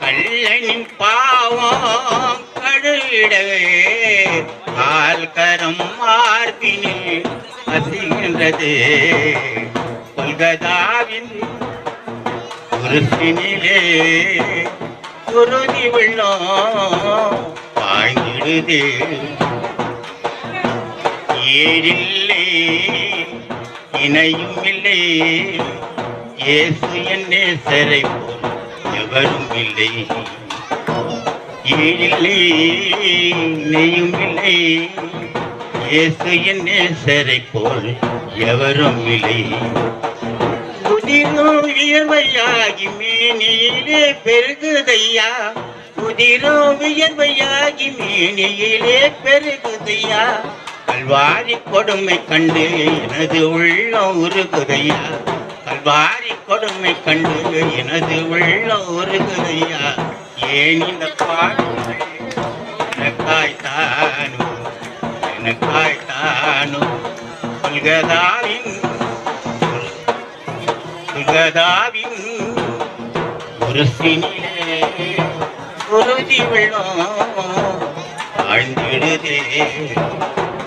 கல்லனின் பாவம் கடலிடவே கால் மார்பினில் அசிகின்றது. கொல்கதாவின் குருசினிலே குருதி வெள்ளம் வாங்கிடுது. ஏழில்லை இணையும் இல்லை இயேசு என் நேசரை எவரும் இல்லை. ஏழில்லை நெய்யும் இல்லை. இயேசு என் நேசரை போல் எவரும் இல்லை. முதிரும் வியர்வையாகி மேனியிலே பெருகுதையா? முதிரும் வியர்வையாகி மேனியிலே பெருகுதையா? கல்வாரி கொடுமை கண்டு எனது உள்ளம் உருகுதையா? கல்வாரி கொடுமை கண்டு எனது உள்ளம் உருகுதையா ஏன் இந்த பாடு எனக்காய்த்தானோ? எனக்காய்த்தானோ? கொள்கதாவின் சுகதாவின் ஒரு சினிலே குருதி வெள்ளம் ஆழ்ந்திடுதே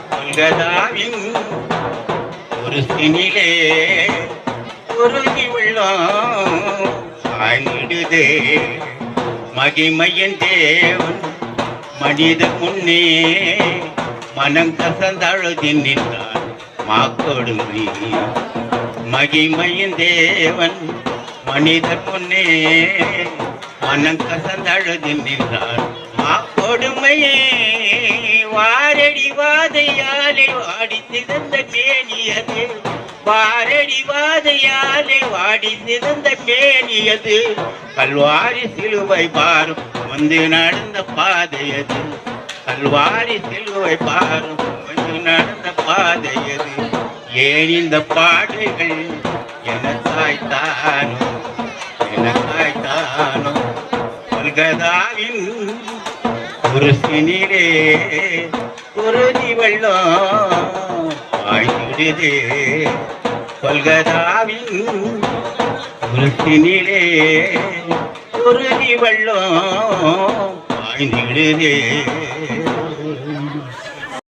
கொல்கதாவின் ஒரு சினிலே குருதி வெள்ளம் மகிமையன் தேவன் மனித முன்னே மனம் கசந்தழுதி நின்றான் மாக்கொடுமை மகிமையின் தேவன் மனித முன்னே மனம் கசந்தழுதி நின்றான் மாக்கொடுமையே. வாரடி வாதையாலே வாடி சிறந்த மேனியது. பாரடி வாதையாலே வாடி சிறந்த மேனியது. கல்வாரி சிலுவை பாரும் வந்து நடந்த பாதையது. கல்வாரி சிலுவை பாரும் வந்து நடந்த பாதையது. ஏன் இந்த பாடுகள் எனக்காய்த்தானோ எனக்காய்த்தானோ கொல்கதாவின் ஒரு சினிலே குருதி வெள்ளம். பாய்ந்திடுதே கொல்கதாவின் ஒரு குருதி வெள்ளம் பாய்ந்திடுதே